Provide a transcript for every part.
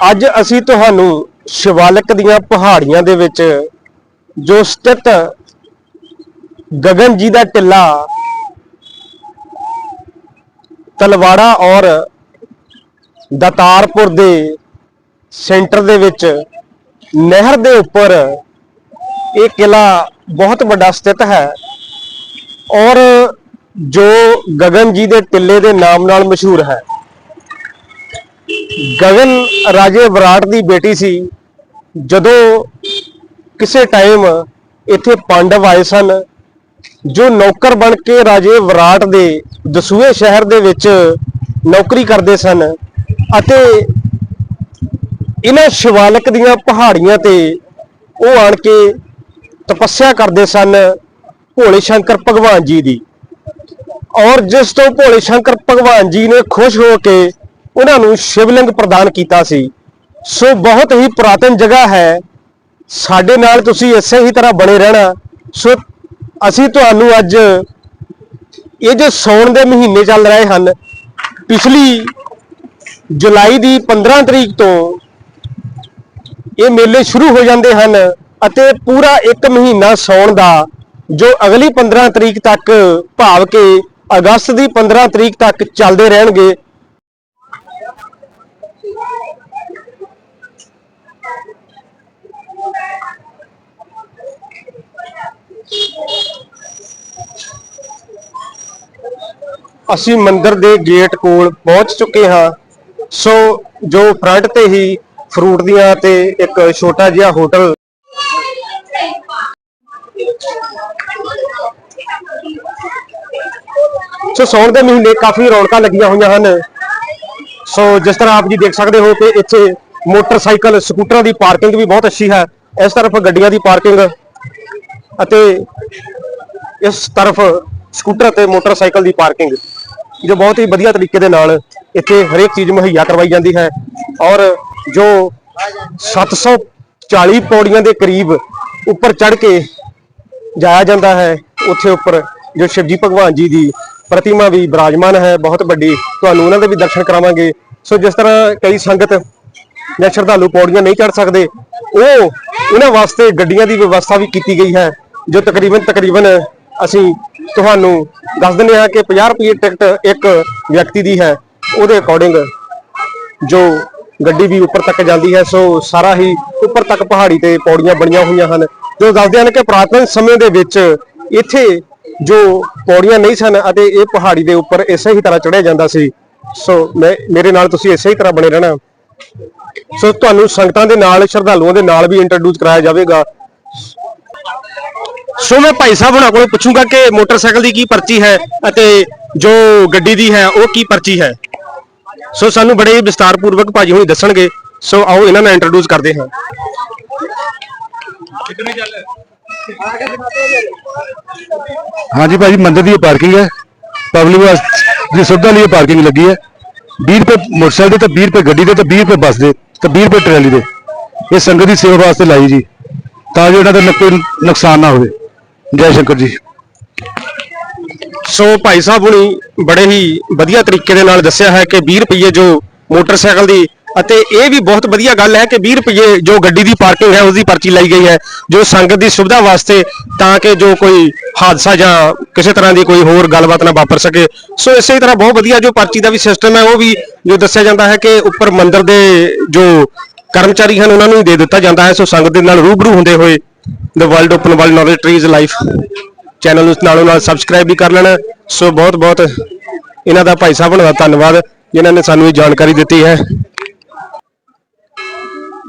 ਅੱਜ ਅਸੀਂ ਤੁਹਾਨੂੰ ਸ਼ਿਵਾਲਿਕ ਦੀਆਂ ਪਹਾੜੀਆਂ ਦੇ ਵਿੱਚ ਜੋ ਸਥਿਤ ਗਗਨ ਜੀ ਦਾ ਟਿੱਲਾ, ਤਲਵਾੜਾ ਔਰ ਦਤਾਰਪੁਰ ਦੇ ਸੈਂਟਰ ਦੇ ਵਿੱਚ ਨਹਿਰ ਦੇ ਉੱਪਰ ਇਹ ਕਿਲਾ ਬਹੁਤ ਵੱਡਾ ਸਥਿਤ ਹੈ ਔਰ ਜੋ ਗਗਨ ਜੀ ਦੇ ਟਿੱਲੇ ਦੇ ਨਾਮ ਨਾਲ ਮਸ਼ਹੂਰ ਹੈ। ਗਗਨ ਰਾਜੇ ਵਿਰਾਟ ਦੀ ਬੇਟੀ ਸੀ। ਜਦੋਂ ਕਿਸੇ ਟਾਈਮ ਇੱਥੇ ਪਾਂਡਵ ਆਏ ਸਨ, ਜੋ ਨੌਕਰ ਬਣ ਕੇ ਰਾਜੇ ਵਿਰਾਟ ਦੇ ਦਸੂਏ ਸ਼ਹਿਰ ਦੇ ਵਿੱਚ ਨੌਕਰੀ ਕਰਦੇ ਸਨ ਅਤੇ ਇਹਨਾਂ ਸ਼ਿਵਾਲਿਕ ਦੀਆਂ ਪਹਾੜੀਆਂ ਤੇ ਉਹ ਆਣ ਕੇ ਤਪੱਸਿਆ ਕਰਦੇ ਸਨ ਭੋਲੇ ਸ਼ੰਕਰ ਭਗਵਾਨ ਜੀ ਦੀ। ਔਰ ਜਿਸ ਤੋਂ ਭੋਲੇ ਸ਼ੰਕਰ ਭਗਵਾਨ ਜੀ ਨੇ ਖੁਸ਼ ਹੋ ਕੇ ਉਹਨਾਂ ਨੂੰ ਸ਼ਿਵਲਿੰਗ ਪ੍ਰਦਾਨ ਕੀਤਾ ਸੀ। ਸੋ ਬਹੁਤ ਹੀ ਪੁਰਾਤਨ ਜਗ੍ਹਾ ਹੈ। ਸਾਡੇ ਨਾਲ ਤੁਸੀਂ ਇਸੇ ਹੀ ਤਰ੍ਹਾਂ ਬਣੇ ਰਹਿਣਾ। ਸੋ ਅਸੀਂ ਤੁਹਾਨੂੰ ਅੱਜ ਇਹ ਜੋ ਸੌਣ ਦੇ ਮਹੀਨੇ ਚੱਲ ਰਹੇ ਹਨ, ਪਿਛਲੀ ਜੁਲਾਈ ਦੀ 15 ਤਰੀਕ ਤੋਂ ਇਹ ਮੇਲੇ ਸ਼ੁਰੂ ਹੋ ਜਾਂਦੇ ਹਨ ਅਤੇ ਪੂਰਾ 1 ਮਹੀਨਾ ਸੌਣ ਦਾ, ਜੋ ਅਗਲੀ 15 ਤਰੀਕ ਤੱਕ ਭਾਵ ਕਿ ਅਗਸਤ ਦੀ 15 ਤਰੀਕ ਤੱਕ ਚੱਲਦੇ ਰਹਿਣਗੇ। ਅਸੀਂ ਮੰਦਿਰ ਦੇ ਗੇਟ ਕੋਲ ਪਹੁੰਚ ਚੁੱਕੇ ਹਾਂ। ਸੋ ਜੋ ਫਰੰਟ ਤੇ ਹੀ ਫਰੂਟ ਦੀਆਂ ਤੇ ਇੱਕ ਛੋਟਾ ਜਿਹਾ ਹੋਟਲ ਸੋ ਸੌਣ ਦੇ ਮਹੀਨੇ ਕਾਫੀ ਰੌਣਕਾਂ ਲੱਗੀਆਂ ਹੋਈਆਂ ਹਨ। ਸੋ ਜਿਸ ਤਰ੍ਹਾਂ ਆਪ ਜੀ ਦੇਖ ਸਕਦੇ ਹੋ ਕਿ ਇੱਥੇ ਮੋਟਰਸਾਈਕਲ, ਸਕੂਟਰਾਂ ਦੀ ਪਾਰਕਿੰਗ ਵੀ ਬਹੁਤ ਅੱਛੀ ਹੈ। ਇਸ ਤਰਫ ਗੱਡੀਆਂ ਦੀ ਪਾਰਕਿੰਗ ਅਤੇ ਇਸ ਤਰਫ ਸਕੂਟਰ ਤੇ ਮੋਟਰਸਾਈਕਲ ਦੀ ਪਾਰਕਿੰਗ। ਜੋ ਬਹੁਤ ਹੀ ਵਧੀਆ ਤਰੀਕੇ ਦੇ ਨਾਲ ਇੱਥੇ ਹਰੇਕ ਚੀਜ਼ ਮੁਹੱਈਆ ਕਰਵਾਈ ਜਾਂਦੀ ਹੈ ਔਰ ਜੋ 740 ਪੌੜੀਆਂ ਦੇ ਕਰੀਬ ਉੱਪਰ ਚੜ ਕੇ ਜਾਇਆ ਜਾਂਦਾ ਹੈ, ਉੱਥੇ ਉੱਪਰ ਜੋ ਸ਼ਿਵਜੀ ਭਗਵਾਨ ਜੀ ਦੀ ਪ੍ਰਤਿਮਾ ਵੀ ਬਿਰਾਜਮਾਨ ਹੈ, ਬਹੁਤ ਵੱਡੀ। ਤੁਹਾਨੂੰ ਉਹਨਾਂ ਦੇ ਵੀ ਦਰਸ਼ਨ ਕਰਾਵਾਂਗੇ। ਸੋ ਜਿਸ ਤਰ੍ਹਾਂ ਕਈ ਸੰਗਤ ਜਾਂ ਸ਼ਰਧਾਲੂ ਪੌੜੀਆਂ ਨਹੀਂ ਚੜ ਸਕਦੇ, ਉਹ ਉਹਨਾਂ ਵਾਸਤੇ ਗੱਡੀਆਂ ਦੀ ਵਿਵਸਥਾ ਵੀ ਕੀਤੀ ਗਈ ਹੈ, ਜੋ ਤਕਰੀਬਨ ਤਕਰੀਬਨ ਅਸੀਂ ਤੁਹਾਨੂੰ ਦੱਸ ਦਿੰਦੇ ਹਾਂ ਕਿ 50 ਰੁਪਏ ਟਿਕਟ ਇੱਕ ਵਿਅਕਤੀ ਦੀ ਹੈ, ਉਹਦੇ ਅਕੋਰਡਿੰਗ ਜੋ ਗੱਡੀ ਵੀ ਉੱਪਰ ਤੱਕ ਜਾਂਦੀ ਹੈ, ਸੋ ਸਾਰਾ ਹੀ ਉੱਪਰ ਤੱਕ ਪਹਾੜੀ ਤੇ ਪੌੜੀਆਂ ਬਣੀਆਂ ਹੋਈਆਂ ਹਨ। ਜੋ ਦੱਸਦੇ ਹਨ ਕਿ ਪ੍ਰਾਤਨ ਸਮੇਂ ਦੇ ਵਿੱਚ ਇੱਥੇ ਜੋ ਪੌੜੀਆਂ ਨਹੀਂ ਸਨ ਅਤੇ ਇਹ ਪਹਾੜੀ ਦੇ ਉੱਪਰ ਇਸੇ ਹੀ ਤਰ੍ਹਾਂ ਚੜਿਆ ਜਾਂਦਾ ਸੀ। ਸੋ ਮੈਂ, ਮੇਰੇ ਨਾਲ ਤੁਸੀਂ ਇਸੇ ਹੀ ਤਰ੍ਹਾਂ ਬਣੇ ਰਹਿਣਾ। ਸੋ ਤੁਹਾਨੂੰ ਸੰਗਤਾਂ ਦੇ ਨਾਲ, ਸ਼ਰਧਾਲੂਆਂ ਦੇ ਨਾਲ ਵੀ ਇੰਟਰੋਡਿਊਸ ਕਰਾਇਆ ਜਾਵੇਗਾ। ਸੋ ਮੈਂ ਭਾਈ ਸਾਹਿਬ ਹੁਣਾਂ ਕੋਲੋਂ ਪੁੱਛੂੰਗਾ ਕਿ ਮੋਟਰਸਾਈਕਲ ਦੀ ਕੀ ਪਰਚੀ ਹੈ ਅਤੇ ਜੋ ਗੱਡੀ ਦੀ ਹੈ ਉਹ ਕੀ ਪਰਚੀ ਹੈ? ਸੋ ਸਾਨੂੰ ਬੜੇ ਹੀ ਵਿਸਤਾਰਪੂਰਵਕ ਭਾਜੀ ਹੁਣੀ ਦੱਸਣਗੇ। ਸੋ ਆਓ ਇਹਨਾਂ ਨਾਲ ਇੰਟਰੋਡਿਊਸ ਕਰਦੇ ਹਾਂ। ਹਾਂਜੀ ਭਾਜੀ ਮੰਦਿਰ ਦੀ ਪਾਰਕਿੰਗ ਹੈ। ਪਬਲਿਕ ਵਾਸਤੇ ਦੀ ਸੁਵਿਧਾ ਲਈ ਪਾਰਕਿੰਗ ਲੱਗੀ ਹੈ। 20 ਰੁਪਏ ਮੋਟਰਸਾਈਕਲ ਦੇ ਤੇ 20 ਰੁਪਏ ਗੱਡੀ ਦੇ ਤੇ 20 ਰੁਪਏ ਬੱਸ ਦੇ ਤੇ 20 ਰੁਪਏ ਟਰਾਲੀ ਦੇ। ਇਹ ਸੰਗਤ ਦੀ ਸੇਵਾ ਵਾਸਤੇ ਲਾਈ ਜੀ। ਤਾਂ ਜੋ ਇਹਨਾਂ ਦਾ ਨ- ਕੋਈ ਨੁਕਸਾਨ ਨਾ ਹੋਵੇ। ਜੈ ਸ਼ੰਕਰ ਜੀ। ਸੋ ਭਾਈ ਸਾਹਿਬ ਹੁਣੀ ਬੜੇ ਹੀ ਵਧੀਆ ਤਰੀਕੇ ਦੇ ਨਾਲ ਦੱਸਿਆ ਹੈ ਕਿ 20 ਰੁਪਏ ਜੋ ਮੋਟਰਸਾਈਕਲ ਦੀ ਅਤੇ ਇਹ ਵੀ ਬਹੁਤ ਵਧੀਆ ਗੱਲ ਹੈ ਕਿ 20 ਰੁਪਏ ਜੋ ਗੱਡੀ ਦੀ ਪਾਰਕਿੰਗ ਹੈ ਉਸ ਦੀ ਪਰਚੀ ਲਾਈ ਗਈ ਹੈ, ਜੋ ਸੰਗਤ ਦੀ ਸੁਵਿਧਾ ਵਾਸਤੇ ਤਾਂ ਕਿ ਜੋ ਕੋਈ ਹਾਦਸਾ ਜਾਂ ਕਿਸੇ ਤਰ੍ਹਾਂ ਦੀ ਕੋਈ ਹੋਰ ਗੱਲਬਾਤ ਨਾ ਵਾਪਰ ਸਕੇ। ਸੋ ਇਸੇ ਤਰ੍ਹਾਂ ਬਹੁਤ ਵਧੀਆ ਜੋ ਪਰਚੀ ਦਾ ਵੀ ਸਿਸਟਮ ਹੈ, ਉਹ ਵੀ ਜੋ ਦੱਸਿਆ ਜਾਂਦਾ ਹੈ ਕਿ ਉੱਪਰ ਮੰਦਿਰ ਦੇ ਜੋ ਕਰਮਚਾਰੀ ਹਨ, ਉਹਨਾਂ ਨੂੰ ਹੀ ਦੇ ਦਿੱਤਾ ਜਾਂਦਾ ਹੈ। ਸੋ ਸੰਗਤ ਦੇ ਨਾਲ ਰੂਬਰੂ ਹੁੰਦੇ ਹੋਏ the world open world knowledge trees life channel ਨੂੰ ਨਾਲੋਂ ਨਾਲ ਸਬਸਕ੍ਰਾਈਬ ਵੀ ਕਰ ਲੈਣਾ। ਸੋ ਬਹੁਤ ਬਹੁਤ ਇਹਨਾਂ ਦਾ ਭਾਈ ਸਾਹਿਬ ਦਾ ਧੰਨਵਾਦ, ਜਿਨ੍ਹਾਂ ਨੇ ਸਾਨੂੰ ਇਹ ਜਾਣਕਾਰੀ ਦਿੱਤੀ ਹੈ।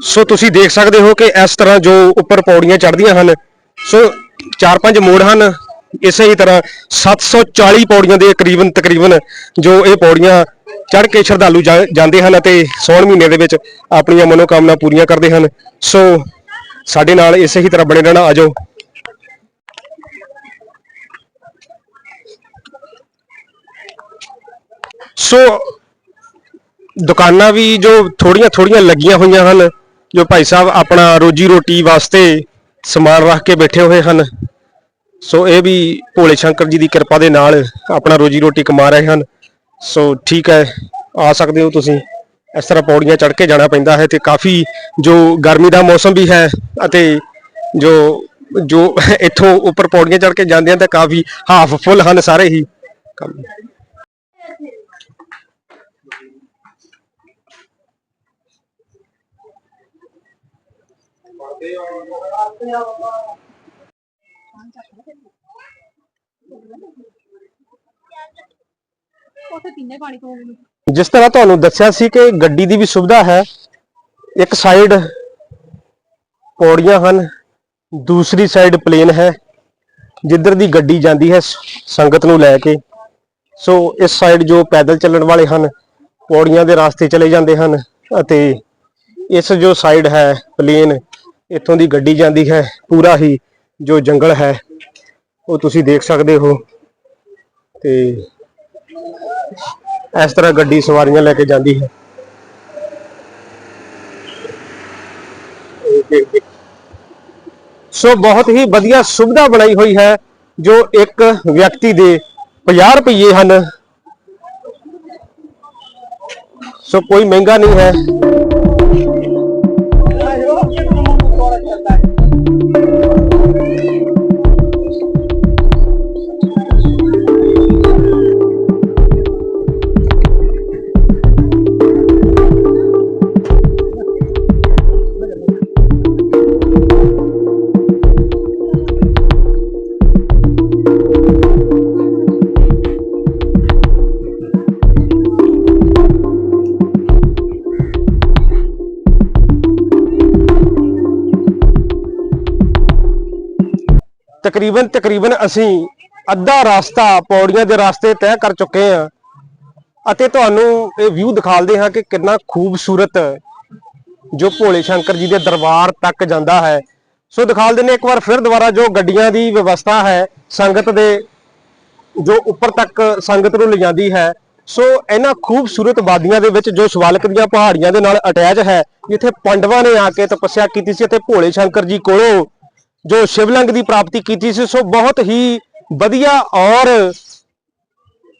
ਸੋ ਤੁਸੀਂ ਦੇਖ ਸਕਦੇ ਹੋ ਕਿ ਇਸ ਤਰ੍ਹਾਂ ਜੋ ਉੱਪਰ ਪੌੜੀਆਂ ਚੜ੍ਹਦੀਆਂ ਹਨ ਸੋ ਚਾਰ ਪੰਜ ਮੋੜ ਹਨ। ਇਸੇ ਹੀ ਤਰ੍ਹਾਂ 740 ਪੌੜੀਆਂ ਦੇ ਕਰੀਬਨ ਤਕਰੀਬਨ ਜੋ ਇਹ ਪੌੜੀਆਂ ਚੜ੍ਹ ਕੇ ਸ਼ਰਧਾਲੂ ਜਾਂਦੇ ਹਨ ਅਤੇ ਸੌਣ ਮਹੀਨੇ ਦੇ ਵਿੱਚ ਆਪਣੀਆਂ ਮਨੋਕਾਮਨਾ ਪੂਰੀਆਂ ਕਰਦੇ ਹਨ। ਸੋ ਸਾਡੇ ਨਾਲ ਇਸੇ ਹੀ ਤਰ੍ਹਾਂ ਬਣੇ ਰਹਿਣਾ ਆਜੋ ਸੋ, ਦੁਕਾਨਾਂ ਵੀ ਜੋ ਥੋੜੀਆਂ ਥੋੜੀਆਂ ਲੱਗੀਆਂ ਹੋਈਆਂ ਹਨ, ਜੋ ਭਾਈ ਸਾਹਿਬ ਆਪਣਾ ਰੋਜੀ ਰੋਟੀ ਵਾਸਤੇ ਸਮਾਨ ਰੱਖ ਕੇ ਬੈਠੇ ਹੋਏ ਹਨ। ਸੋ, ਇਹ ਵੀ ਭੋਲੇ ਸ਼ੰਕਰ ਜੀ ਦੀ ਕਿਰਪਾ ਦੇ ਨਾਲ ਆਪਣਾ ਰੋਜੀ ਰੋਟੀ ਕਮਾ ਰਹੇ ਹਨ। ਸੋ, ਠੀਕ ਹੈ, ਆ ਸਕਦੇ ਹੋ ਤੁਸੀਂ। ਇਸ ਤਰ੍ਹਾਂ ਪੌੜੀਆਂ ਚੜ੍ਹ ਕੇ ਜਾਣਾ ਪੈਂਦਾ ਹੈ ਤੇ ਕਾਫੀ ਜੋ ਗਰਮੀ ਦਾ ਮੌਸਮ ਵੀ ਹੈ ਅਤੇ ਜੋ ਜੋ ਇੱਥੋਂ ਉੱਪਰ ਪੌੜੀਆਂ ਚੜ੍ਹ ਕੇ ਜਾਂਦੇ ਹਨ ਤਾਂ ਕਾਫੀ ਹਾਫ ਫੁੱਲ ਹਨ ਸਾਰੇ ਹੀ ਕੰਮ। ਪੀਨੇ ਪਾਣੀ ਤੋਂ ਜਿਸ ਤਰ੍ਹਾਂ ਤੁਹਾਨੂੰ ਦੱਸਿਆ ਸੀ ਕਿ ਗੱਡੀ ਦੀ ਵੀ ਸੁਵਿਧਾ ਹੈ, ਇੱਕ ਸਾਈਡ ਪੌੜੀਆਂ ਹਨ, ਦੂਸਰੀ ਸਾਈਡ ਪਲੇਨ ਹੈ, ਜਿੱਧਰ ਦੀ ਗੱਡੀ ਜਾਂਦੀ ਹੈ ਸੰਗਤ ਨੂੰ ਲੈ ਕੇ। ਸੋ ਇਸ ਸਾਈਡ ਜੋ ਪੈਦਲ ਚੱਲਣ ਵਾਲੇ ਹਨ, ਪੌੜੀਆਂ ਦੇ ਰਾਸਤੇ ਚਲੇ ਜਾਂਦੇ ਹਨ ਅਤੇ ਇਸ ਜੋ ਸਾਈਡ ਹੈ ਪਲੇਨ ਇੱਥੋਂ ਦੀ ਗੱਡੀ ਜਾਂਦੀ ਹੈ, ਪੂਰਾ ਹੀ ਜੋ ਜੰਗਲ ਹੈ, ਉਹ ਤੁਸੀਂ ਦੇਖ ਸਕਦੇ ਹੋ। ਤੇ ਇਸ ਤਰ੍ਹਾਂ ਗੱਡੀ ਸਵਾਰੀਆਂ ਲੈ ਕੇ ਜਾਂਦੀ ਹੈ। ਸੋ ਬਹੁਤ ਹੀ ਵਧੀਆ ਸੁਵਿਧਾ ਬਣਾਈ ਹੋਈ ਹੈ, ਜੋ ਇੱਕ ਵਿਅਕਤੀ ਦੇ 50 ਰੁਪਏ ਹਨ। ਸੋ ਕੋਈ ਮਹਿੰਗਾ ਨਹੀਂ ਹੈ। ਤਕਰੀਬਨ ਤਕਰੀਬਨ ਅਸੀਂ ਅੱਧਾ ਰਸਤਾ ਪੌੜੀਆਂ ਦੇ ਰਸਤੇ ਤੈਅ ਕਰ ਚੁੱਕੇ ਹਾਂ ਅਤੇ ਤੁਹਾਨੂੰ ਇਹ ਵਿਊ ਦਿਖਾਲਦੇ ਹਾਂ ਕਿ ਕਿੰਨਾ ਖੂਬਸੂਰਤ ਜੋ ਭੋਲੇ ਸ਼ੰਕਰ ਜੀ ਦੇ ਦਰਬਾਰ ਤੱਕ ਜਾਂਦਾ ਹੈ। ਸੋ ਦਿਖਾਲ ਦਿੰਦੇ ਇੱਕ ਵਾਰ ਫਿਰ ਦੁਬਾਰਾ ਜੋ ਗੱਡੀਆਂ ਦੀ ਵਿਵਸਥਾ ਹੈ, ਸੰਗਤ ਦੇ ਜੋ ਉੱਪਰ ਤੱਕ ਸੰਗਤ ਨੂੰ ਲਿਜਾਂਦੀ ਹੈ। ਸੋ ਇਹਨਾਂ ਖੂਬਸੂਰਤ ਵਾਦੀਆਂ ਦੇ ਵਿੱਚ ਜੋ ਸ਼ਿਵਾਲਿਕ ਦੀਆਂ ਪਹਾੜੀਆਂ ਦੇ ਨਾਲ ਅਟੈਚ ਹੈ, ਜਿੱਥੇ ਪਾਂਡਵਾਂ ਨੇ ਆ ਕੇ ਤਪੱਸਿਆ ਕੀਤੀ ਸੀ ਅਤੇ ਭੋਲੇ ਸ਼ੰਕਰ ਜੀ ਕੋਲੋਂ ਜੋ ਸ਼ਿਵਲਿੰਗ ਦੀ ਪ੍ਰਾਪਤੀ ਕੀਤੀ ਸੀ, ਸੋ ਬਹੁਤ ਹੀ ਵਧੀਆ ਔਰ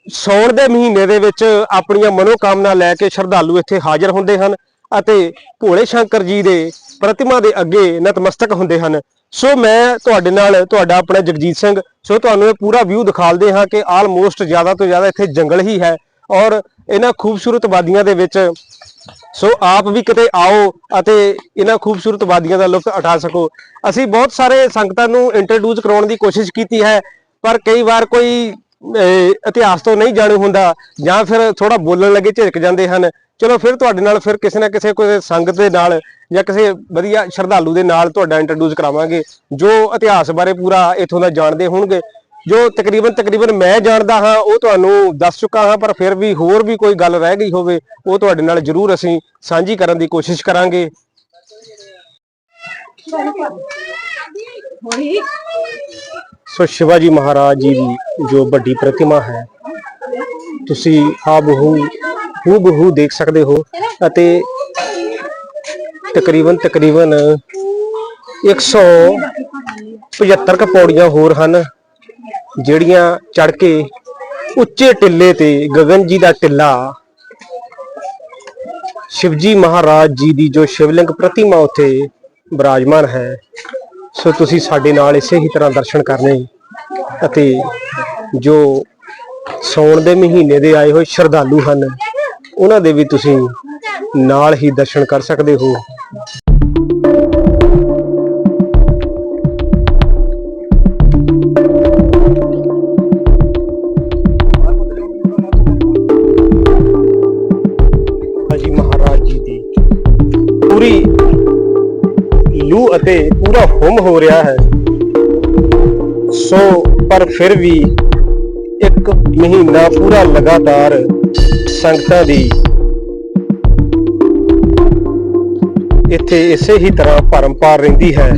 ਸੌਣ ਦੇ ਮਹੀਨੇ ਦੇ ਵਿੱਚ ਆਪਣੀਆਂ ਮਨੋਕਾਮਨਾ ਲੈ ਕੇ ਸ਼ਰਧਾਲੂ ਇੱਥੇ ਹਾਜ਼ਰ ਹੁੰਦੇ ਹਨ ਅਤੇ ਭੋਲੇ ਸ਼ੰਕਰ ਜੀ ਦੇ ਪ੍ਰਤਿਮਾ ਦੇ ਅੱਗੇ ਨਤਮਸਤਕ ਹੁੰਦੇ ਹਨ। ਸੋ ਮੈਂ ਤੁਹਾਡੇ ਨਾਲ, ਤੁਹਾਡਾ ਆਪਣਾ ਜਗਜੀਤ ਸਿੰਘ, ਸੋ ਤੁਹਾਨੂੰ ਇਹ ਪੂਰਾ ਵਿਊ ਦਿਖਾਲਦੇ ਹਾਂ ਕਿ ਆਲਮੋਸਟ ਜ਼ਿਆਦਾ ਤੋਂ ਜ਼ਿਆਦਾ ਇੱਥੇ ਜੰਗਲ ਹੀ ਹੈ ਔਰ ਇਹਨਾਂ ਖੂਬਸੂਰਤ ਵਾਦੀਆਂ ਦੇ ਵਿੱਚ ਸੋ ਆਪ ਵੀ ਕਿਤੇ ਆਓ ਅਤੇ ਇਹਨਾਂ ਖੂਬਸੂਰਤ ਵਾਦੀਆਂ ਦਾ ਲੁਤਫ ਉਠਾ ਸਕੋ। ਅਸੀਂ ਬਹੁਤ ਸਾਰੇ ਸੰਗਤਾਂ ਨੂੰ ਇੰਟਰੋਡਿਊਸ ਕਰਾਉਣ ਦੀ ਕੋਸ਼ਿਸ਼ ਕੀਤੀ ਹੈ ਪਰ ਕਈ ਵਾਰ ਕੋਈ ਅਹ, ਇਤਿਹਾਸ ਤੋਂ ਨਹੀਂ ਜਾਣੂ ਹੁੰਦਾ ਜਾਂ ਫਿਰ ਥੋੜਾ ਬੋਲਣ ਲੱਗੇ ਝਿਜਕ ਜਾਂਦੇ ਹਨ। ਚਲੋ ਫਿਰ ਤੁਹਾਡੇ ਨਾਲ ਫਿਰ ਕਿਸੇ ਨਾ ਕਿਸੇ ਕੋਈ ਸੰਗਤ ਦੇ ਨਾਲ ਜਾਂ ਕਿਸੇ ਵਧੀਆ ਸ਼ਰਧਾਲੂ ਦੇ ਨਾਲ ਤੁਹਾਡਾ ਇੰਟਰੋਡਿਊਸ ਕਰਾਵਾਂਗੇ ਜੋ ਇਤਿਹਾਸ ਬਾਰੇ ਪੂਰਾ ਇਥੋਂ ਦਾ ਜਾਣਦੇ ਹੋਣਗੇ। ਜੋ ਤਕਰੀਬਨ ਤਕਰੀਬਨ ਮੈਂ ਜਾਣਦਾ ਹਾਂ, ਉਹ ਤੁਹਾਨੂੰ ਦੱਸ ਚੁੱਕਾ ਹਾਂ, ਪਰ ਫਿਰ ਵੀ ਹੋਰ ਵੀ ਕੋਈ ਗੱਲ ਰਹਿ ਗਈ ਹੋਵੇ, ਉਹ ਤੁਹਾਡੇ ਨਾਲ ਜ਼ਰੂਰ ਅਸੀਂ ਸਾਂਝੀ ਕਰਨ ਦੀ ਕੋਸ਼ਿਸ਼ ਕਰਾਂਗੇ। ਸੋ ਸ਼ਿਵਾਜੀ ਮਹਾਰਾਜ ਜੀ ਦੀ ਜੋ ਵੱਡੀ ਪ੍ਰਤਿਮਾ ਹੈ, ਤੁਸੀਂ ਆਬਹੂ ਹੂਬਹੂ ਦੇਖ ਸਕਦੇ ਹੋ ਅਤੇ ਤਕਰੀਬਨ ਤਕਰੀਬਨ 175 ਕ ਪੌੜੀਆਂ ਹੋਰ ਹਨ। ਜਿਹੜੀਆਂ ਚੜ ਕੇ ਉੱਚੇ ਟਿੱਲੇ ਤੇ ਗਗਨ ਜੀ ਦਾ ਟਿੱਲਾ, ਸ਼ਿਵਜੀ ਮਹਾਰਾਜ ਜੀ ਦੀ ਜੋ ਸ਼ਿਵਲਿੰਗ ਪ੍ਰਤਿਮਾ ਉੱਥੇ ਬਿਰਾਜਮਾਨ ਹੈ, ਸੋ ਤੁਸੀਂ ਸਾਡੇ ਨਾਲ ਇਸੇ ਹੀ ਤਰ੍ਹਾਂ ਦਰਸ਼ਨ ਕਰਨੇ ਅਤੇ ਜੋ ਸੌਣ ਦੇ ਮਹੀਨੇ ਦੇ ਆਏ ਹੋਏ ਸ਼ਰਧਾਲੂ ਹਨ, ਉਹਨਾਂ ਦੇ ਵੀ ਤੁਸੀਂ ਨਾਲ ਹੀ ਦਰਸ਼ਨ ਕਰ ਸਕਦੇ ਹੋ। ਅਤੇ ਪੂਰਾ ਹੁਮ ਹੋ ਰਿਹਾ ਹੈ। ਸੋ, ਪਰ ਫਿਰ ਵੀ ਇੱਕ ਮਹੀਨਾ ਪੂਰਾ ਲਗਾਤਾਰ ਸੰਗਤਾਂ ਦੀ ਇੱਥੇ ਇਸੇ ਹੀ ਤਰ੍ਹਾਂ ਭਰਮ ਪਾਰ ਰਹਿੰਦੀ ਹੈ।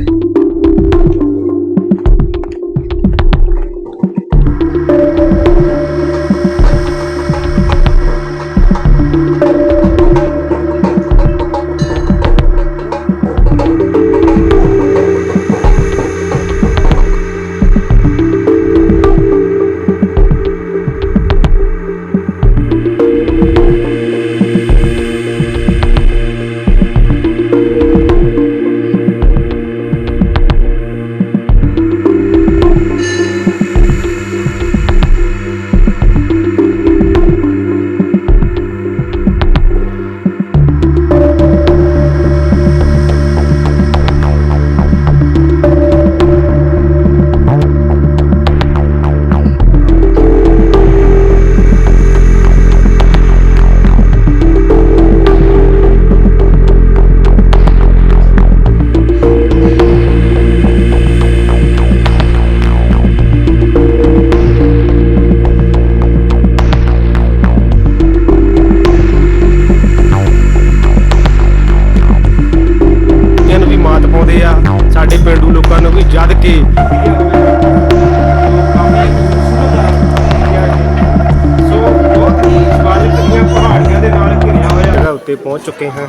ਹੋਇਆ। ਜਗ੍ਹਾ ਉੱਤੇ ਪਹੁੰਚ ਚੁੱਕੇ ਹਾਂ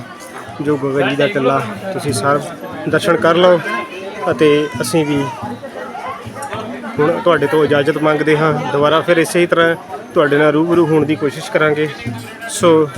ਜੋ ਗੋਗਾ ਜੀ ਦਾ ਟਿੱਲਾ ਤੁਸੀਂ ਸਭ ਦਰਸ਼ਨ ਕਰ ਲਓ ਅਤੇ ਅਸੀਂ ਵੀ ਹੁਣ ਤੁਹਾਡੇ ਤੋਂ ਇਜਾਜ਼ਤ ਮੰਗਦੇ ਹਾਂ। ਦੁਬਾਰਾ ਫਿਰ ਇਸੇ ਹੀ ਤਰ੍ਹਾਂ ਤੁਹਾਡੇ ਨਾਲ ਰੂਬਰੂ ਹੋਣ ਦੀ ਕੋਸ਼ਿਸ਼ ਕਰਾਂਗੇ। ਸੋ